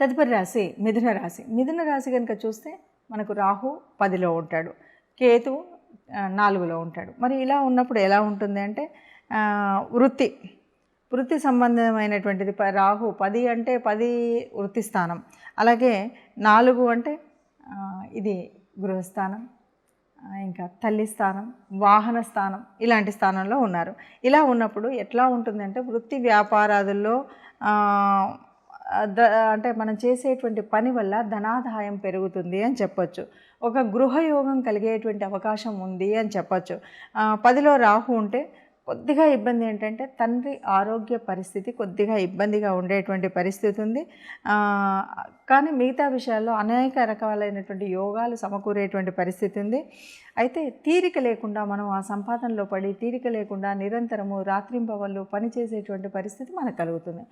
తదుపరి రాశి మిథున రాశి. మిథున రాశి కనుక చూస్తే మనకు రాహు పదిలో ఉంటాడు. కేతు నాలుగులో ఉంటాడు. మరి ఇలా ఉన్నప్పుడు ఎలా ఉంటుంది అంటే వృత్తి. వృత్తి సంబంధమైనటువంటిది రాహు పది అంటే పది వృత్తి స్థానం. అలాగే నాలుగు అంటే ఇది గృహస్థానం ఇంకా తల్లి స్థానం వాహన స్థానం ఇలాంటి స్థానంలో ఉన్నారు. ఇలా ఉన్నప్పుడు ఎట్లా ఉంటుందంటే వృత్తి వ్యాపారాదుల్లో అంటే మనం చేసేటువంటి పని వల్ల ధనాదాయం పెరుగుతుంది అని చెప్పొచ్చు. ఒక గృహయోగం కలిగేటువంటి అవకాశం ఉంది అని చెప్పొచ్చు. పదిలో రాహు ఉంటే కొద్దిగా ఇబ్బంది ఏంటంటే తండ్రి ఆరోగ్య పరిస్థితి కొద్దిగా ఇబ్బందిగా ఉండేటువంటి పరిస్థితి ఉంది. కానీ మిగతా విషయాల్లో అనేక రకాలైనటువంటి యోగాలు సమకూరేటువంటి పరిస్థితి ఉంది. అయితే తీరిక లేకుండా మనం ఆ సంపాదనలో పడి తీరిక లేకుండా నిరంతరము రాత్రింపవళ్ళు పనిచేసేటువంటి పరిస్థితి మనకు కలుగుతుంది.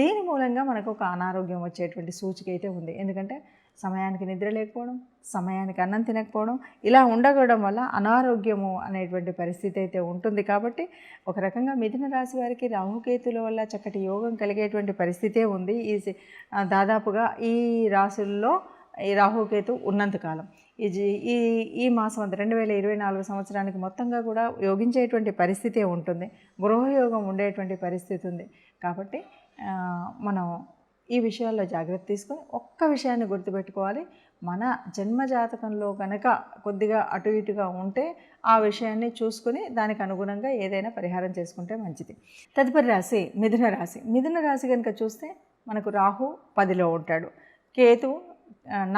దీని మూలంగా మనకు ఒక అనారోగ్యం వచ్చేటువంటి సూచిక అయితే ఉంది. ఎందుకంటే సమయానికి నిద్ర లేకపోవడం సమయానికి అన్నం తినకపోవడం ఇలా ఉండకపోవడం వల్ల అనారోగ్యము అనేటువంటి పరిస్థితి అయితే ఉంటుంది. కాబట్టి ఒక రకంగా మిథున రాశి వారికి రాహుకేతుల వల్ల చక్కటి యోగం కలిగేటువంటి పరిస్థితే ఉంది. ఈ సి- దాదాపుగా ఈ రాశుల్లో ఈ రాహుకేతు ఉన్నంతకాలం ఈ జీ- ఈ ఈ మాసం రెండు వేల ఇరవై నాలుగు సంవత్సరానికి మొత్తంగా కూడా యోగించేటువంటి పరిస్థితే ఉంటుంది. గృహయోగం ఉండేటువంటి పరిస్థితి ఉంది కాబట్టి మనం ఈ విషయాల్లో జాగ్రత్త తీసుకొని ఒక్క విషయాన్ని గుర్తుపెట్టుకోవాలి. మన జన్మ జాతకంలో కనుక కొద్దిగా అటు ఇటుగా ఉంటే ఆ విషయాన్ని చూసుకుని దానికి అనుగుణంగా ఏదైనా పరిహారం చేసుకుంటే మంచిది. తదుపరి రాశి మిథున రాశి. మిథున రాశి కనుక చూస్తే మనకు రాహు పదిలో ఉంటాడు. కేతు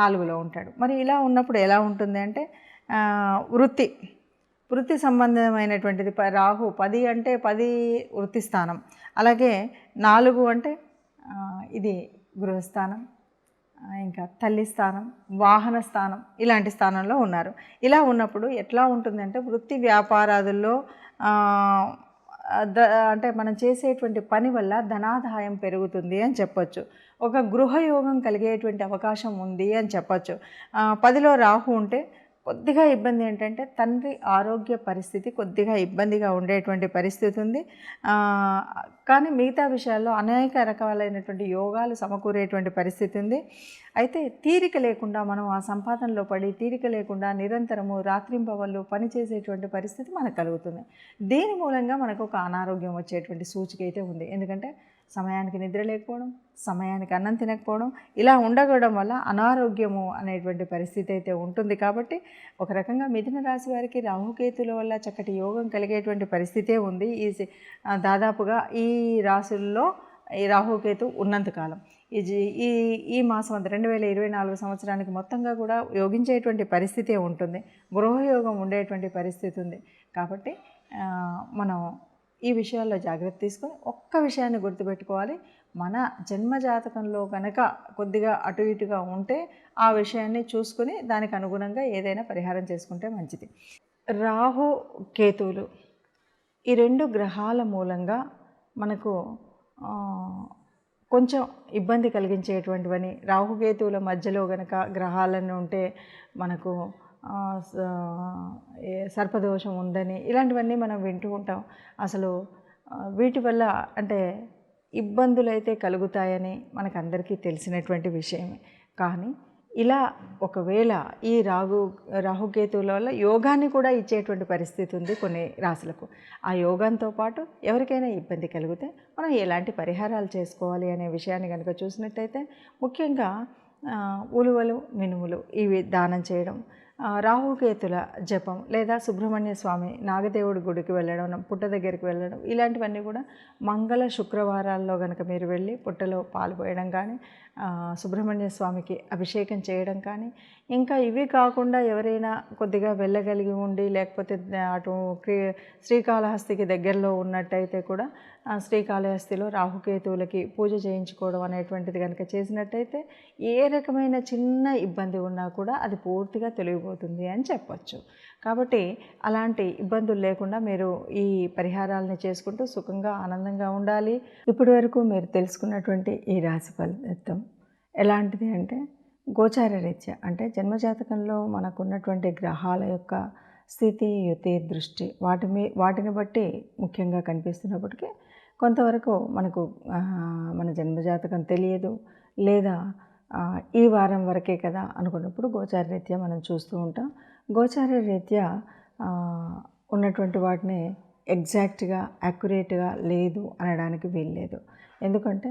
నాలుగులో ఉంటాడు. మరి ఇలా ఉన్నప్పుడు ఎలా ఉంటుంది అంటే వృత్తి. వృత్తి సంబంధమైనటువంటిది. రాహు పది అంటే పది వృత్తి స్థానం. అలాగే నాలుగు అంటే ఇది గృహస్థానం ఇంకా తల్లి స్థానం వాహన స్థానం ఇలాంటి స్థానంలో ఉన్నారు. ఇలా ఉన్నప్పుడు ఎట్లా ఉంటుందంటే వృత్తి వ్యాపారాదుల్లో ద అంటే మనం చేసేటువంటి పని వల్ల ధనాదాయం పెరుగుతుంది అని చెప్పొచ్చు. ఒక గృహయోగం కలిగేటువంటి అవకాశం ఉంది అని చెప్పొచ్చు. పదిలో రాహు ఉంటే కొద్దిగా ఇబ్బంది ఏంటంటే తండ్రి ఆరోగ్య పరిస్థితి కొద్దిగా ఇబ్బందిగా ఉండేటువంటి పరిస్థితి ఉంది. కానీ మిగతా విషయాల్లో అనేక రకాలైనటువంటి యోగాలు సమకూరేటువంటి పరిస్థితి ఉంది. అయితే తీరిక లేకుండా మనం ఆ సంపాదనలో పడి తీరిక లేకుండా నిరంతరము రాత్రింపవళ్ళు పనిచేసేటువంటి పరిస్థితి మనకు కలుగుతుంది. దీని మూలంగా మనకు ఒక అనారోగ్యం వచ్చేటువంటి సూచిక అయితే ఉంది. ఎందుకంటే సమయానికి నిద్ర లేకపోవడం సమయానికి అన్నం తినకపోవడం ఇలా ఉండకపోవడం వల్ల అనారోగ్యము అనేటువంటి పరిస్థితి అయితే ఉంటుంది. కాబట్టి ఒక రకంగా మిథున రాశి వారికి రాహుకేతుల వల్ల చక్కటి యోగం కలిగేటువంటి పరిస్థితే ఉంది. ఈ సి- దాదాపుగా ఈ రాశుల్లో ఈ రాహుకేతు ఉన్నంతకాలం ఈ జీ- ఈ ఈ మాసం అంతా రెండు వేల ఇరవై నాలుగు సంవత్సరానికి మొత్తంగా కూడా యోగించేటువంటి పరిస్థితి ఉంటుంది. గృహయోగం ఉండేటువంటి పరిస్థితి ఉంది కాబట్టి మనం ఈ విషయాల్లో జాగ్రత్త తీసుకొని ఒక్క విషయాన్ని గుర్తుపెట్టుకోవాలి. మన జన్మ జాతకంలో కనుక కొద్దిగా అటు ఇటుగా ఉంటే ఆ విషయాన్ని చూసుకుని దానికి అనుగుణంగా ఏదైనా పరిహారం చేసుకుంటే మంచిది. రాహు కేతువులు ఈ రెండు గ్రహాల మూలంగా మనకు కొంచెం ఇబ్బంది కలిగించేటువంటివని రాహుకేతువుల మధ్యలో గనక గ్రహాలను ఉంటే మనకు సర్పదోషం ఉందని ఇలాంటివన్నీ మనం వింటూ ఉంటాం. అసలు వీటి వల్ల అంటే ఇబ్బందులు అయితే కలుగుతాయని మనకందరికీ తెలిసినటువంటి విషయమే. కానీ ఇలా ఒకవేళ ఈ రాహు రాహుకేతువుల వల్ల యోగాన్ని కూడా ఇచ్చేటువంటి పరిస్థితి ఉంది కొన్ని రాశులకు ఆ యోగంతో పాటు ఎవరికైనా ఇబ్బంది కలిగితే మనం ఎలాంటి పరిహారాలు చేసుకోవాలి అనే విషయాన్ని కనుక చూసినట్టయితే ముఖ్యంగా ఉలువలు మినుములు ఇవి దానం చేయడం రాహుకేతుల జపం లేదా సుబ్రహ్మణ్య స్వామి నాగదేవుడి గుడికి వెళ్ళడం పుట్ట దగ్గరికి వెళ్ళడం ఇలాంటివన్నీ కూడా మంగళ శుక్రవారాల్లో కనుక మీరు వెళ్ళి పుట్టలో పాలు పోయడం కానీ సుబ్రహ్మణ్య స్వామికి అభిషేకం చేయడం కానీ ఇంకా ఇవి కాకుండా ఎవరైనా కొద్దిగా వెళ్ళగలిగి ఉండి లేకపోతే అటు శ్రీకాళహస్తికి దగ్గరలో ఉన్నట్టయితే కూడా శ్రీకాళహస్తిలో రాహుకేతువులకి పూజ చేయించుకోవడం అనేటువంటిది కనుక చేసినట్టయితే ఏ రకమైన చిన్న ఇబ్బంది ఉన్నా కూడా అది పూర్తిగా తొలగిపోతుంది అని చెప్పచ్చు. కాబట్టి అలాంటి ఇబ్బందులు లేకుండా మీరు ఈ పరిహారాలని చేసుకుంటూ సుఖంగా ఆనందంగా ఉండాలి. ఇప్పటి వరకు మీరు తెలుసుకున్నటువంటి ఈ రాశి ఫలితం ఎలాంటిది అంటే గోచార రీత్యా అంటే జన్మజాతకంలో మనకున్నటువంటి గ్రహాల యొక్క స్థితి యుతి దృష్టి వాటి మీ వాటిని బట్టి ముఖ్యంగా కనిపిస్తున్నప్పటికీ కొంతవరకు మనకు మన జన్మజాతకం తెలియదు. లేదా ఈ వారం వరకే కదా అనుకున్నప్పుడు గోచార రీత్యా మనం చూస్తూ ఉంటాం. గోచార రీత్యా ఉన్నటువంటి వాటిని ఎగ్జాక్ట్గా యాక్యురేట్గా లేదు అనడానికి వీల్లేదు. ఎందుకంటే